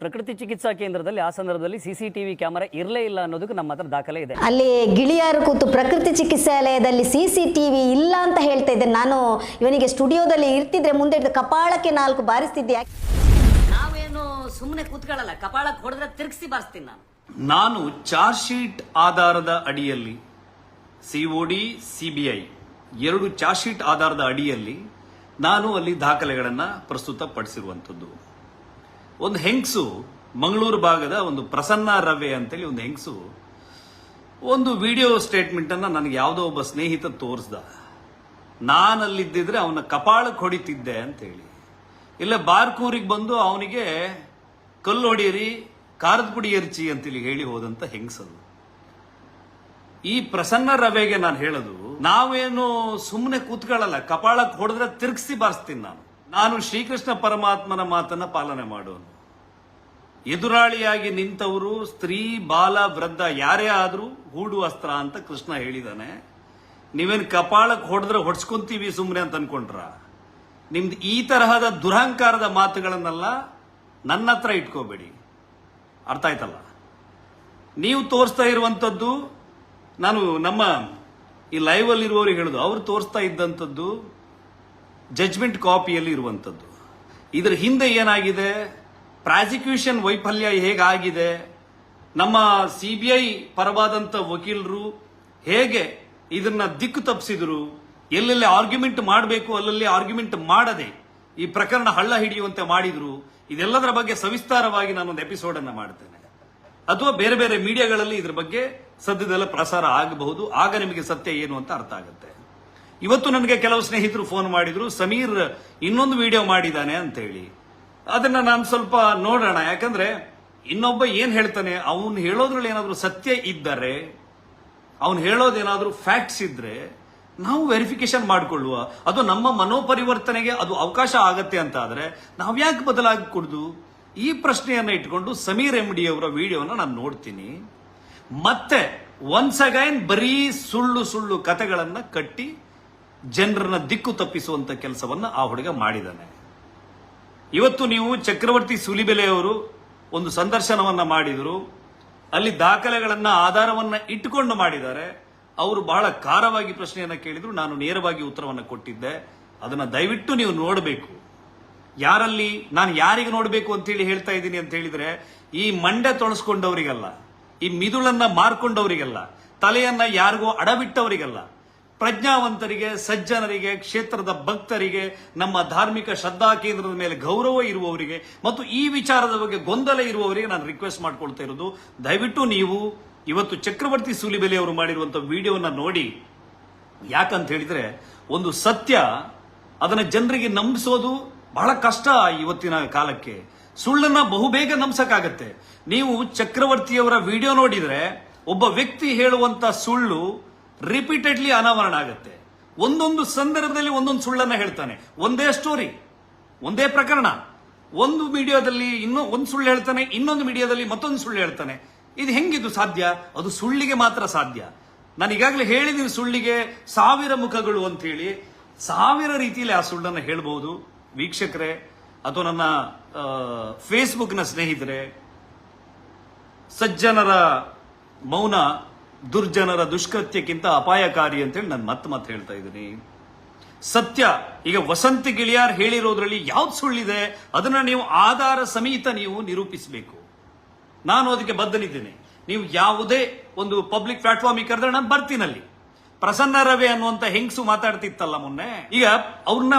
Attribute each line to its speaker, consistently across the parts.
Speaker 1: ಪ್ರಕೃತಿ ಚಿಕಿತ್ಸಾ ಕೇಂದ್ರದಲ್ಲಿ ಆ ಸಂದರ್ಭದಲ್ಲಿ ಸಿಸಿಟಿವಿ ಕ್ಯಾಮೆರಾ ಇರಲೇ ಇಲ್ಲ ಅನ್ನೋದಕ್ಕೆ ನಮ್ಮ ಹತ್ರ ದಾಖಲೆ ಇದೆ.
Speaker 2: ಅಲ್ಲಿ ಗಿಳಿಯಾರು ಕೂತು ಪ್ರಕೃತಿ ಚಿಕಿತ್ಸಾಲಯದಲ್ಲಿ ಸಿ ಸಿ ಟಿ ವಿ ಇಲ್ಲ ಅಂತ ಹೇಳ್ತಾ ಇದ್ದೆ. ನಾನು ಇವನಿಗೆ ಸ್ಟುಡಿಯೋದಲ್ಲಿ ಇರ್ತಿದ್ರೆ ಮುಂದೆ ಹಿಡ್ದು ಕಪಾಳಕ್ಕೆ ನಾಲ್ಕು ಬಾರಿಸ್ತಿದ್ದೆ. ಯಾಕೆ
Speaker 3: ನಾವೇನು ಸುಮ್ಮನೆ ಕೂತ್ಕೊಳ್ಳಲ್ಲ ಕಪಾಳಕ್ಕೆ ಹೊಡೆದ್ರೆ ತಿರ್ಗಿಸಿ ಬಾರಿಸ್ತೀನಿ ನಾನು.
Speaker 4: ನಾನು ಚಾರ್ಜ್ ಶೀಟ್ ಆಧಾರದ ಅಡಿಯಲ್ಲಿ ಸಿಒಡಿ ಸಿಬಿಐ ಎರಡು ಚಾರ್ಜ್ ಶೀಟ್ ಆಧಾರದ ಅಡಿಯಲ್ಲಿ ನಾನು ಅಲ್ಲಿ ದಾಖಲೆಗಳನ್ನು ಪ್ರಸ್ತುತಪಡಿಸಿರುವಂಥದ್ದು. ಒಂದು ಹೆಂಗಸು, ಮಂಗಳೂರು ಭಾಗದ ಒಂದು ಪ್ರಸನ್ನ ರವೆ ಅಂತೇಳಿ ಒಂದು ಹೆಂಗಸು, ಒಂದು ವಿಡಿಯೋ ಸ್ಟೇಟ್ಮೆಂಟ್ ಅನ್ನ ನನಗೆ ಯಾವುದೋ ಒಬ್ಬ ಸ್ನೇಹಿತ ತೋರಿಸ್ದ. ನಾನಲ್ಲಿದ್ದಿದ್ರೆ ಅವನ ಕಪಾಳಕ್ಕೆ ಹೊಡಿತಿದ್ದೆ ಅಂತೇಳಿ. ಇಲ್ಲ, ಬಾರ್ಕೂರಿಗೆ ಬಂದು ಅವನಿಗೆ, ಕಲ್ಲು ಹೊಡಿಯರಿ, ಖಾರದ ಪುಡಿ ಎರ್ಚಿ ಅಂತೇಳಿ ಹೇಳಿ ಹೋದಂತ ಹೆಂಗಸದು ಈ ಪ್ರಸನ್ನ ರವೆಗೆ ನಾನು ಹೇಳೋದು, ನಾವೇನು ಸುಮ್ಮನೆ ಕೂತ್ಕೊಳ್ಳಲ್ಲ, ಕಪಾಳಕ್ಕೆ ಹೊಡೆದ್ರೆ ತಿರುಗಿಸಿ ಬಾರಿಸ್ತೀನಿ ನಾನು. ನಾನು ಶ್ರೀಕೃಷ್ಣ ಪರಮಾತ್ಮನ ಮಾತನ್ನ ಪಾಲನೆ ಮಾಡೋನು. ಎದುರಾಳಿಯಾಗಿ ನಿಂತವರು ಸ್ತ್ರೀ, ಬಾಲ, ವೃದ್ಧ ಯಾರೇ ಆದರೂ ಹೂಡು ಅಸ್ತ್ರ ಅಂತ ಕೃಷ್ಣ ಹೇಳಿದಾನೆ. ನೀವೇನು ಕಪಾಳಕ್ಕೆ ಹೊಡೆದ್ರೆ ಹೊಡ್ಸ್ಕೊಂತೀವಿ ಸುಮ್ಮನೆ ಅಂತ ಅನ್ಕೊಂಡ್ರ? ನಿಮ್ದು ಈ ತರಹದ ದುರಹಂಕಾರದ ಮಾತುಗಳನ್ನೆಲ್ಲ ನನ್ನ ಹತ್ರ ಇಟ್ಕೋಬೇಡಿ. ಅರ್ಥ ಆಯ್ತಲ್ಲ? ನೀವು ತೋರಿಸ್ತಾ ಇರುವಂತದ್ದು, ನಾನು ನಮ್ಮ ಈ ಲೈವ್ ಹೇಳೋದು ಅವರು ಹೇಳುದು, ಅವ್ರು ತೋರಿಸ್ತಾ ಇದ್ದಂಥದ್ದು ಜಜ್ಮೆಂಟ್ ಕಾಪಿಯಲ್ಲಿ ಇರುವಂಥದ್ದು ಇದರ ಹಿಂದೆ ಏನಾಗಿದೆ? ಪ್ರಾಸಿಕ್ಯೂಷನ್ ವೈಫಲ್ಯ ಹೇಗಾಗಿದೆ? ನಮ್ಮ ಸಿ ಬಿ ಐ ಪರವಾದಂಥ ವಕೀಲರು ಹೇಗೆ ಇದನ್ನ ದಿಕ್ಕು ತಪ್ಪಿಸಿದ್ರು ಎಲ್ಲೆಲ್ಲಿ ಆರ್ಗ್ಯುಮೆಂಟ್ ಮಾಡಬೇಕು, ಅಲ್ಲಲ್ಲಿ ಆರ್ಗ್ಯುಮೆಂಟ್ ಮಾಡದೆ ಈ ಪ್ರಕರಣ ಹಳ್ಳ ಹಿಡಿಯುವಂತೆ ಮಾಡಿದ್ರು? ಇದೆಲ್ಲದರ ಬಗ್ಗೆ ಸವಿಸ್ತಾರವಾಗಿ ನಾನೊಂದು ಎಪಿಸೋಡ್ ಅನ್ನು ಮಾಡ್ತೇನೆ. ಅಥವಾ ಬೇರೆ ಬೇರೆ ಮೀಡಿಯಾಗಳಲ್ಲಿ ಇದ್ರ ಬಗ್ಗೆ ಸದ್ಯದಲ್ಲ ಪ್ರಸಾರ ಆಗಬಹುದು. ಆಗ ನಿಮಗೆ ಸತ್ಯ ಏನು ಅಂತ ಅರ್ಥ ಆಗುತ್ತೆ. ಇವತ್ತು ನನಗೆ ಕೆಲವು ಸ್ನೇಹಿತರು ಫೋನ್ ಮಾಡಿದ್ರು, ಸಮೀರ್ ಇನ್ನೊಂದು ವಿಡಿಯೋ ಮಾಡಿದ್ದಾನೆ ಅಂತ ಹೇಳಿ ಅದನ್ನ ನಾನು ಸ್ವಲ್ಪ ನೋಡೋಣ, ಯಾಕಂದ್ರೆ ಇನ್ನೊಬ್ಬ ಏನ್ ಹೇಳ್ತಾನೆ, ಅವನು ಹೇಳೋದ್ರಲ್ಲಿ ಏನಾದರೂ ಸತ್ಯ ಇದ್ದರೆ, ಅವನು ಹೇಳೋದೇನಾದರೂ ಫ್ಯಾಕ್ಟ್ಸ್ ಇದ್ರೆ ನಾವು ವೆರಿಫಿಕೇಶನ್ ಮಾಡಿಕೊಳ್ಳುವ. ಅದು ನಮ್ಮ ಮನೋಪರಿವರ್ತನೆಗೆ ಅದು ಅವಕಾಶ ಆಗತ್ತೆ ಅಂತ ಆದ್ರೆ ನಾವ್ಯಾಕೆ ಬದಲಾಗಿ ಕೊಡುದು? ಈ ಪ್ರಶ್ನೆಯನ್ನ ಇಟ್ಕೊಂಡು ಸಮೀರ್ ಎಂ ಡಿ ಅವರ ವಿಡಿಯೋನ ನಾನು ನೋಡ್ತೀನಿ. ಮತ್ತೆ ಒನ್ಸ್ ಅಗೈನ್ ಬರೀ ಸುಳ್ಳು ಸುಳ್ಳು ಕತೆಗಳನ್ನ ಕಟ್ಟಿ ಜನರನ್ನ ದಿಕ್ಕು ತಪ್ಪಿಸುವಂತ ಕೆಲಸವನ್ನ ಆ ಹುಡುಗ ಮಾಡಿದ್ದಾನೆ ಇವತ್ತು ನೀವು ಚಕ್ರವರ್ತಿ ಸುಲಿಬೆಲೆಯವರು ಒಂದು ಸಂದರ್ಶನವನ್ನ ಮಾಡಿದರು. ಅಲ್ಲಿ ದಾಖಲೆಗಳನ್ನ, ಆಧಾರವನ್ನ ಇಟ್ಟುಕೊಂಡು ಮಾಡಿದ್ದಾರೆ. ಅವರು ಬಹಳ ಖಾರವಾಗಿ ಪ್ರಶ್ನೆಯನ್ನ ಕೇಳಿದ್ರು. ನಾನು ನೇರವಾಗಿ ಉತ್ತರವನ್ನು ಕೊಟ್ಟಿದ್ದೆ. ಅದನ್ನ ದಯವಿಟ್ಟು ನೀವು ನೋಡಬೇಕು. ಯಾರಲ್ಲಿ, ನಾನು ಯಾರಿಗೆ ನೋಡಬೇಕು ಅಂತೇಳಿ ಹೇಳ್ತಾ ಇದ್ದೀನಿ ಅಂತ ಹೇಳಿದ್ರೆ, ಈ ಮಂಡೆ ತೊಳಸ್ಕೊಂಡವರಿಗಲ್ಲ, ಈ ಮಿದುಳನ್ನ ಮಾರ್ಕೊಂಡವರಿಗಲ್ಲ, ತಲೆಯನ್ನ ಯಾರಿಗೂ ಅಡಬಿಟ್ಟವರಿಗಲ್ಲ ಪ್ರಜ್ಞಾವಂತರಿಗೆ, ಸಜ್ಜನರಿಗೆ, ಕ್ಷೇತ್ರದ ಭಕ್ತರಿಗೆ, ನಮ್ಮ ಧಾರ್ಮಿಕ ಶ್ರದ್ಧಾ ಕೇಂದ್ರದ ಮೇಲೆ ಗೌರವ ಇರುವವರಿಗೆ ಮತ್ತು ಈ ವಿಚಾರದ ಬಗ್ಗೆ ಗೊಂದಲ ಇರುವವರಿಗೆ ನಾನು ರಿಕ್ವೆಸ್ಟ್ ಮಾಡ್ಕೊಳ್ತಾ ಇರೋದು. ದಯವಿಟ್ಟು ನೀವು ಇವತ್ತು ಚಕ್ರವರ್ತಿ ಸೂಲಿಬೆಲೆ ಅವರು ಮಾಡಿರುವಂತಹ ವಿಡಿಯೋನ ನೋಡಿ. ಯಾಕಂತ ಹೇಳಿದ್ರೆ, ಒಂದು ಸತ್ಯ ಅದನ್ನ ಜನರಿಗೆ ನಂಬಿಸೋದು ಬಹಳ ಕಷ್ಟ ಇವತ್ತಿನ ಕಾಲಕ್ಕೆ. ಸುಳ್ಳನ್ನ ಬಹುಬೇಗ ನಂಬಿಸಕ್ಕಾಗತ್ತೆ. ನೀವು ಚಕ್ರವರ್ತಿಯವರ ವಿಡಿಯೋ ನೋಡಿದ್ರೆ, ಒಬ್ಬ ವ್ಯಕ್ತಿ ಹೇಳುವಂತ ಸುಳ್ಳು ರಿಪೀಟೆಡ್ಲಿ ಅನಾವರಣ ಆಗುತ್ತೆ. ಒಂದೊಂದು ಸಂದರ್ಭದಲ್ಲಿ ಒಂದೊಂದು ಸುಳ್ಳನ್ನ ಹೇಳ್ತಾನೆ. ಒಂದೇ ಸ್ಟೋರಿ ಒಂದೇ ಪ್ರಕರಣ. ಒಂದು ಮೀಡಿಯಾದಲ್ಲಿ ಇನ್ನೂ, ಒಂದು ಸುಳ್ಳು ಹೇಳ್ತಾನೆ, ಇನ್ನೊಂದು ಮೀಡಿಯಾದಲ್ಲಿ ಮತ್ತೊಂದು ಸುಳ್ಳು ಹೇಳ್ತಾನೆ. ಇದು ಹೆಂಗಿದು ಸಾಧ್ಯ? ಅದು ಸುಳ್ಳಿಗೆ ಮಾತ್ರ ಸಾಧ್ಯ. ನಾನು ಈಗಾಗಲೇ ಹೇಳಿದ್ದೀನಿ ಸುಳ್ಳಿಗೆ ಸಾವಿರ ಮುಖಗಳು ಅಂತ ಹೇಳಿ ಸಾವಿರ ರೀತಿಯಲ್ಲಿ ಆ ಸುಳ್ಳನ್ನು ಹೇಳ್ಬೋದು. ವೀಕ್ಷಕರೇ, ಅಥವಾ ನನ್ನ ಫೇಸ್ಬುಕ್ನ ಸ್ನೇಹಿತರೆ, ಸಜ್ಜನರ ಮೌನ ದುರ್ಜನರ ದುಷ್ಕೃತ್ಯಕ್ಕಿಂತ ಅಪಾಯಕಾರಿ ಅಂತೇಳಿ ನಾನು ಮತ್ತೆ ಮತ್ತೆ ಹೇಳ್ತಾ ಇದ್ದೀನಿ. ಸತ್ಯ, ಈಗ ವಸಂತಿ ಗಿಳಿಯಾರ್ ಹೇಳಿರೋದ್ರಲ್ಲಿ ಯಾವ್ದು ಸುಳ್ಳಿದೆ? ಅದನ್ನ ನೀವು ಆಧಾರ ಸಮೇತ ನೀವು ನಿರೂಪಿಸಬೇಕು. ನಾನು ಅದಕ್ಕೆ ಬದ್ಧನಿದ್ದೇನೆ. ನೀವು ಯಾವುದೇ ಒಂದು ಪಬ್ಲಿಕ್ ಪ್ಲಾಟ್ಫಾರ್ಮ್ ಕರೆದ್ರೆ ನಾನು ಬರ್ತೀನಲ್ಲಿ. ಪ್ರಸನ್ನ ರವಿ ಅನ್ನುವಂತ ಹೆಂಗಸು ಮಾತಾಡ್ತಿತ್ತಲ್ಲ ಮೊನ್ನೆ? ಈಗ ಅವ್ರನ್ನ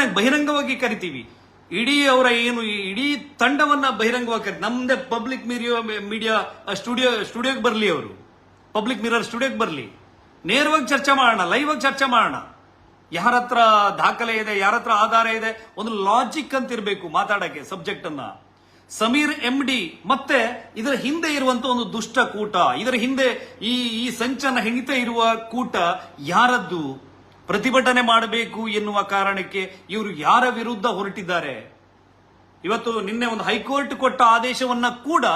Speaker 4: ಆಗಿ ಬಹಿರಂಗವಾಗಿ ಕರಿತೀವಿ. ಇಡೀ ಅವರ ಏನು ಇಡೀ ತಂಡವನ್ನ ಬಹಿರಂಗವಾಗಿ ಕರಿ ನಮ್ದೇ ಪಬ್ಲಿಕ್ ಮೀಡಿಯಾ ಮೀಡಿಯಾ ಸ್ಟುಡಿಯೋ ಸ್ಟುಡಿಯೋಗೆ ಬರಲಿ ಅವರು. ಪಬ್ಲಿಕ್ ಮಿರರ್ ಸ್ಟುಡಿಯೋಗೆ ಬರಲಿ. ನೇರವಾಗಿ ಚರ್ಚೆ ಮಾಡೋಣ ಲೈವ್ ಆಗಿ ಚರ್ಚೆ ಮಾಡೋಣ. ಯಾರ ಹತ್ರ ದಾಖಲೆ ಇದೆ, ಯಾರ ಹತ್ರ ಆಧಾರ ಇದೆ, ಒಂದು ಲಾಜಿಕ್ ಅಂತ ಇರಬೇಕು ಮಾತಾಡಕ್ಕೆ ಸಬ್ಜೆಕ್ಟ್ ಅನ್ನ. ಸಮೀರ್ ಎಂ ಡಿ ಮತ್ತೆ ಇದರ ಹಿಂದೆ ಇರುವಂತ ಒಂದು ದುಷ್ಟ ಕೂಟ, ಇದರ ಹಿಂದೆ ಈ ಈ ಸಂಚನ ಹೆಣಿತ ಇರುವ ಕೂಟ ಯಾರದ್ದು? ಪ್ರತಿಭಟನೆ ಮಾಡಬೇಕು ಎನ್ನುವ ಕಾರಣಕ್ಕೆ ಇವರು ಯಾರ ವಿರುದ್ಧ ಹೊರಟಿದ್ದಾರೆ? ಇವತ್ತು ನಿನ್ನೆ ಒಂದು ಹೈಕೋರ್ಟ್ ಕೊಟ್ಟ ಆದೇಶವನ್ನ ಕೂಡ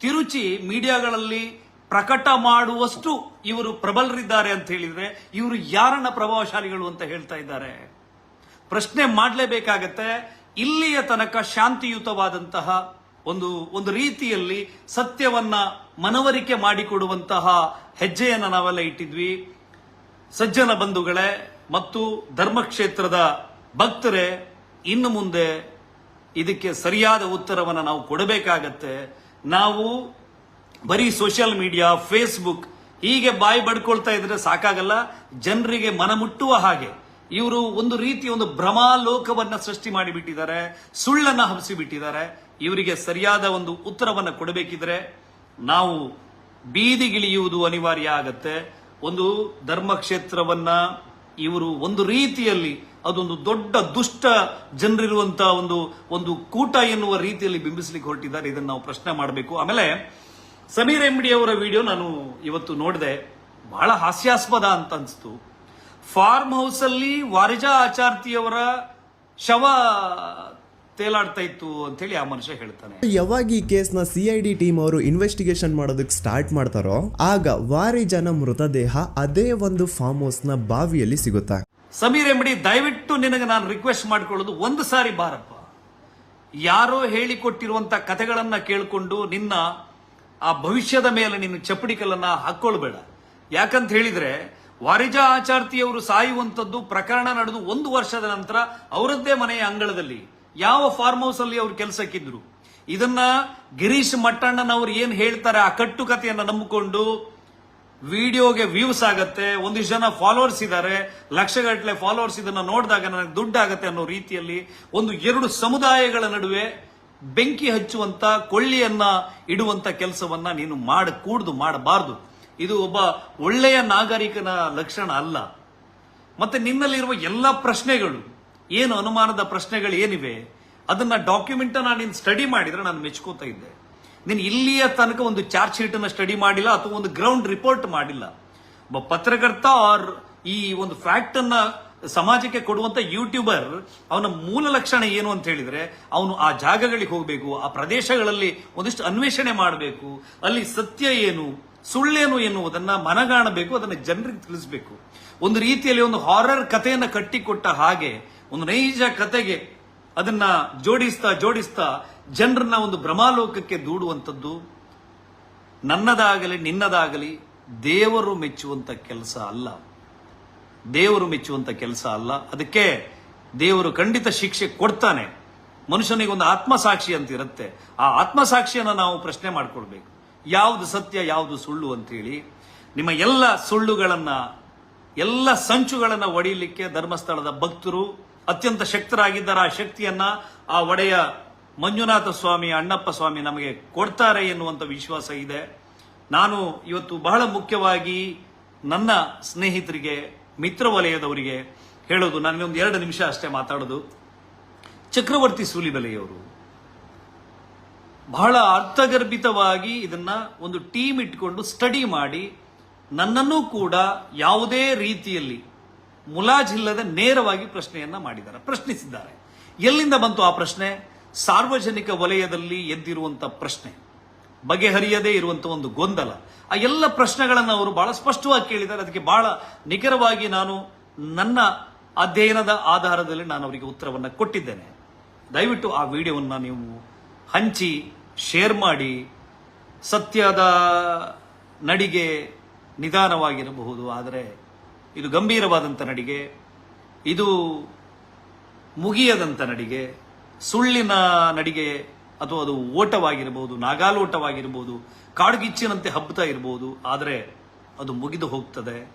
Speaker 4: ತಿರುಚಿ ಮೀಡಿಯಾಗಳಲ್ಲಿ ಪ್ರಕಟ ಮಾಡುವಷ್ಟು ಇವರು ಪ್ರಬಲರಿದ್ದಾರೆ ಅಂತ ಹೇಳಿದ್ರೆ ಇವರು ಯಾರನ್ನ ಪ್ರಭಾವಶಾಲಿಗಳು ಅಂತ ಹೇಳ್ತಾ ಇದ್ದಾರೆ. ಪ್ರಶ್ನೆ ಮಾಡಲೇಬೇಕಾಗತ್ತೆ, ಇಲ್ಲಿಯ ತನಕ ಶಾಂತಿಯುತವಾದಂತಹ ಒಂದು ಒಂದು ರೀತಿಯಲ್ಲಿ ಸತ್ಯವನ್ನ ಮನವರಿಕೆ ಮಾಡಿಕೊಡುವಂತಹ ಹೆಜ್ಜೆಯನ್ನ ನಾವೆಲ್ಲ ಇಟ್ಟಿದ್ವಿ. ಸಜ್ಜನ ಬಂಧುಗಳೇ ಮತ್ತು ಧರ್ಮಕ್ಷೇತ್ರದ ಭಕ್ತರೇ, ಇನ್ನು ಮುಂದೆ ಇದಕ್ಕೆ ಸರಿಯಾದ ಉತ್ತರವನ್ನು ನಾವು ಕೊಡಬೇಕಾಗತ್ತೆ. ನಾವು ಬರೀ ಸೋಷಿಯಲ್ ಮೀಡಿಯಾ ಫೇಸ್ಬುಕ್ ಹೀಗೆ ಬಾಯಿ ಬಡ್ಕೊಳ್ತಾ ಇದ್ರೆ ಸಾಕಾಗಲ್ಲ. ಜನರಿಗೆ ಮನಮುಟ್ಟುವ ಹಾಗೆ ಇವರು ಒಂದು ರೀತಿ ಒಂದು ಭ್ರಮಾಲೋಕವನ್ನ ಸೃಷ್ಟಿ ಮಾಡಿಬಿಟ್ಟಿದ್ದಾರೆ, ಸುಳ್ಳನ್ನ ಹಬ್ಸಿಬಿಟ್ಟಿದ್ದಾರೆ. ಇವರಿಗೆ ಸರಿಯಾದ ಒಂದು ಉತ್ತರವನ್ನ ಕೊಡಬೇಕಿದ್ರೆ ನಾವು ಬೀದಿಗಿಳಿಯುವುದು ಅನಿವಾರ್ಯ ಆಗತ್ತೆ. ಒಂದು ಧರ್ಮಕ್ಷೇತ್ರವನ್ನ ಇವರು ಒಂದು ರೀತಿಯಲ್ಲಿ ಅದೊಂದು ದೊಡ್ಡ ದುಷ್ಟ ಜನರಿರುವಂತಹ ಒಂದು ಒಂದು ಕೂಟ ಎನ್ನುವ ರೀತಿಯಲ್ಲಿ ಬಿಂಬಿಸಲಿಕ್ಕೆ ಹೊರಟಿದ್ದಾರೆ. ಇದನ್ನು ನಾವು ಪ್ರಶ್ನೆ ಮಾಡಬೇಕು. ಆಮೇಲೆ ಸಮೀರ್ ಎಂಬಡಿ ಅವರ ವಿಡಿಯೋ ನಾನು ಇವತ್ತು ನೋಡಿದೆ ಬಹಳ ಹಾಸ್ಯಾಸ್ಪದ ಅಂತ ಅನಿಸ್ತು. ಫಾರ್ಮ್ ಹೌಸ್ ಅಲ್ಲಿ ವಾರಿಜಾ ಆಚಾರ್ತಿಯವರ ಶವ ತೇಲಾಡ್ತಾ ಇತ್ತು ಅಂತೇಳಿ ಆ ಮನುಷ್ಯ ಹೇಳ್ತಾನೆ.
Speaker 5: ಯಾವಾಗ ಈ ಕೇಸ್ನ ಸಿ ಐ ಡಿ ಟೀಮ್ ಅವರು ಇನ್ವೆಸ್ಟಿಗೇಷನ್ ಮಾಡೋದಕ್ಕೆ ಸ್ಟಾರ್ಟ್ ಮಾಡ್ತಾರೋ ಆಗ ವಾರಿ ಜನ ಮೃತದೇಹ ಅದೇ ಒಂದು ಫಾರ್ಮ್ ಹೌಸ್ನ ಬಾವಿಯಲ್ಲಿ ಸಿಗುತ್ತೆ?
Speaker 4: ಸಮೀರ್ ಎಂಬಡಿ ದಯವಿಟ್ಟು ನಿನಗೆ ನಾನು ರಿಕ್ವೆಸ್ಟ್ ಮಾಡ್ಕೊಳ್ಳೋದು ಒಂದು ಸಾರಿ ಬಾರಪ್ಪ. ಯಾರೋ ಹೇಳಿಕೊಟ್ಟಿರುವಂತ ಕಥೆಗಳನ್ನ ಕೇಳಿಕೊಂಡು ನಿನ್ನ ಆ ಭವಿಷ್ಯದ ಮೇಲೆ ನೀನು ಚಪ್ಪಡಿ ಕಲ್ಲನ್ನ ಹಾಕೊಳ್ಬೇಡ ಯಾಕಂತ ಹೇಳಿದ್ರೆ, ವಾರಿಜ ಆಚಾರ್ತಿಯವರು ಸಾಯುವಂತದ್ದು ಪ್ರಕರಣ ನಡೆದು ಒಂದು ವರ್ಷದ ನಂತರ ಅವರದ್ದೇ ಮನೆಯ ಅಂಗಳದಲ್ಲಿ, ಯಾವ ಫಾರ್ಮ್ ಹೌಸ್ ಅಲ್ಲಿ ಅವರು ಕೆಲಸಕ್ಕಿದ್ರು. ಇದನ್ನ ಗಿರೀಶ್ ಮಟ್ಟಣ್ಣನವರು ಏನ್ ಹೇಳ್ತಾರೆ ಆ ಕಟ್ಟುಕತೆಯನ್ನ ನಂಬಿಕೊಂಡು ವಿಡಿಯೋಗೆ ವ್ಯೂಸ್ ಆಗತ್ತೆ, ಒಂದಿಷ್ಟು ಜನ ಫಾಲೋವರ್ಸ್ ಇದ್ದಾರೆ ಲಕ್ಷಗಟ್ಟಲೆ ಫಾಲೋವರ್ಸ್ ಇದನ್ನ ನೋಡಿದಾಗ ನನಗೆ ದುಡ್ಡು ಆಗತ್ತೆ ಅನ್ನೋ ರೀತಿಯಲ್ಲಿ ಒಂದು ಎರಡು ಸಮುದಾಯಗಳ ನಡುವೆ ಬೆಂಕಿ ಹಚ್ಚುವಂತ, ಕೊಳ್ಳಿಯನ್ನ ಇಡುವಂತ ಕೆಲಸವನ್ನ ನೀನು ಮಾಡ, ಕೂಡ್ದು ಮಾಡಬಾರ್ದು. ಇದು ಒಬ್ಬ ಒಳ್ಳೆಯ ನಾಗರಿಕನ ಲಕ್ಷಣ ಅಲ್ಲ. ಮತ್ತೆ ನಿನ್ನಲ್ಲಿರುವ ಎಲ್ಲ ಪ್ರಶ್ನೆಗಳು, ಏನು ಅನುಮಾನದ ಪ್ರಶ್ನೆಗಳು ಏನಿವೆ, ಅದನ್ನ ಡಾಕ್ಯುಮೆಂಟ್ ನಾನು ನೀನು ಸ್ಟಡಿ ಮಾಡಿದ್ರೆ ನಾನು ಮೆಚ್ಕೋತಾ ಇದ್ದೆ. ನೀನು ಇಲ್ಲಿಯ ತನಕ ಒಂದು ಚಾರ್ಜ್ ಶೀಟ್ ಅನ್ನ ಸ್ಟಡಿ ಮಾಡಿಲ್ಲ, ಅಥವಾ ಒಂದು ಗ್ರೌಂಡ್ ರಿಪೋರ್ಟ್ ಮಾಡಿಲ್ಲ. ಒಬ್ಬ ಪತ್ರಕರ್ತ ಆರ್ ಈ ಒಂದು ಫ್ಯಾಕ್ಟ್ ಅನ್ನ ಸಮಾಜಕ್ಕೆ ಕೊಡುವಂತ ಯೂಟ್ಯೂಬರ್ ಅವನ ಮೂಲ ಲಕ್ಷಣ ಏನು ಅಂತ ಹೇಳಿದ್ರೆ, ಅವನು ಆ ಜಾಗಗಳಿಗೆ ಹೋಗಬೇಕು, ಆ ಪ್ರದೇಶಗಳಲ್ಲಿ ಒಂದಿಷ್ಟು ಅನ್ವೇಷಣೆ ಮಾಡಬೇಕು, ಅಲ್ಲಿ ಸತ್ಯ ಏನು, ಸುಳ್ಳೇನು ಎನ್ನುವುದನ್ನ ಮನಗಾಣಬೇಕು, ಅದನ್ನ ಜನರಿಗೆ ತಿಳಿಸಬೇಕು. ಒಂದು ರೀತಿಯಲ್ಲಿ ಒಂದು ಹಾರರ್ ಕಥೆಯನ್ನ ಕಟ್ಟಿಕೊಟ್ಟ ಹಾಗೆ, ಒಂದು ನೈಜ ಕತೆಗೆ ಅದನ್ನ ಜೋಡಿಸ್ತಾ ಜೋಡಿಸ್ತಾ ಜನರನ್ನ ಒಂದು ಭ್ರಮಾಲೋಕಕ್ಕೆ ದೂಡುವಂಥದ್ದು, ನನ್ನದಾಗಲಿ ನಿನ್ನದಾಗಲಿ ದೇವರು ಮೆಚ್ಚುವಂತ ಕೆಲಸ ಅಲ್ಲ. ದೇವರು ಮೆಚ್ಚುವಂತ ಕೆಲಸ ಅಲ್ಲ. ಅದಕ್ಕೆ ದೇವರು ಖಂಡಿತ ಶಿಕ್ಷೆ ಕೊಡ್ತಾನೆ. ಮನುಷ್ಯನಿಗೆ ಒಂದು ಆತ್ಮಸಾಕ್ಷಿ ಅಂತ ಇರುತ್ತೆ ಆ ಆತ್ಮಸಾಕ್ಷಿಯನ್ನು ನಾವು ಪ್ರಶ್ನೆ ಮಾಡ್ಕೊಳ್ಬೇಕು. ಯಾವುದು ಸತ್ಯ, ಯಾವುದು ಸುಳ್ಳು ಅಂತೇಳಿ ನಿಮ್ಮ ಎಲ್ಲ ಸುಳ್ಳುಗಳನ್ನ, ಎಲ್ಲ ಸಂಚುಗಳನ್ನ ಒಡೆಯಲಿಕ್ಕೆ ಧರ್ಮಸ್ಥಳದ ಭಕ್ತರು ಅತ್ಯಂತ ಶಕ್ತರಾಗಿದ್ದಾರೆ. ಆ ಶಕ್ತಿಯನ್ನ ಆ ಒಡೆಯ ಮಂಜುನಾಥ ಸ್ವಾಮಿ, ಅಣ್ಣಪ್ಪ ಸ್ವಾಮಿ ನಮಗೆ ಕೊಡ್ತಾರೆ ಎನ್ನುವಂಥ ವಿಶ್ವಾಸ ಇದೆ. ನಾನು ಇವತ್ತು ಬಹಳ ಮುಖ್ಯವಾಗಿ ನನ್ನ ಸ್ನೇಹಿತರಿಗೆ ಮಿತ್ರ ವಲಯದವರಿಗೆ ಹೇಳೋದು ಒಂದು ಎರಡು ನಿಮಿಷ ಅಷ್ಟೇ ಮಾತಾಡೋದು. ಚಕ್ರವರ್ತಿ ಸೂಲಿಬೆಲೆಯವರು ಬಹಳ ಅರ್ಥಗರ್ಭಿತವಾಗಿ ಇದನ್ನ ಒಂದು ಟೀಮ್ ಇಟ್ಕೊಂಡು ಸ್ಟಡಿ ಮಾಡಿ, ನನ್ನನ್ನು ಕೂಡ ಯಾವುದೇ ರೀತಿಯಲ್ಲಿ ಮುಲಾಜಿಲ್ಲದೆ ನೇರವಾಗಿ ಪ್ರಶ್ನೆಯನ್ನ ಮಾಡಿದ್ದಾರೆ, ಪ್ರಶ್ನಿಸಿದ್ದಾರೆ. ಎಲ್ಲಿಂದ ಬಂತು ಆ ಪ್ರಶ್ನೆ? ಸಾರ್ವಜನಿಕ ವಲಯದಲ್ಲಿ ಎದ್ದಿರುವಂತ ಪ್ರಶ್ನೆ. ಬಗೆಹರಿಯದೇ ಇರುವಂತಹ ಒಂದು ಗೊಂದಲ. ಆ ಎಲ್ಲ ಪ್ರಶ್ನೆಗಳನ್ನು ಅವರು ಬಹಳ ಸ್ಪಷ್ಟವಾಗಿ ಕೇಳಿದ್ದಾರೆ. ಅದಕ್ಕೆ ಬಹಳ ನಿಖರವಾಗಿ ನಾನು ನನ್ನ ಅಧ್ಯಯನದ ಆಧಾರದಲ್ಲಿ ನಾನು ಅವರಿಗೆ ಉತ್ತರವನ್ನು ಕೊಟ್ಟಿದ್ದೇನೆ. ದಯವಿಟ್ಟು ಆ ವಿಡಿಯೋವನ್ನು ನೀವು ಹಂಚಿ, ಶೇರ್ ಮಾಡಿ, ಸತ್ಯದ ನಡಿಗೆ ನಿಧಾನವಾಗಿರಬಹುದು. ಆದರೆ ಇದು ಗಂಭೀರವಾದಂಥ ನಡಿಗೆ, ಇದು ಮುಗಿಯದಂಥ ನಡಿಗೆ, ಸುಳ್ಳಿನ ನಡಿಗೆ ಅಥವಾ ಅದು ಓಟವಾಗಿರ್ಬೋದು ನಾಗಾಲೋಟವಾಗಿರ್ಬೋದು ಕಾಡುಗಿಚ್ಚಿನಂತೆ ಹಬ್ಬತಾ ಇರ್ಬೋದು ಆದರೆ ಅದು ಮುಗಿದು ಹೋಗ್ತದೆ.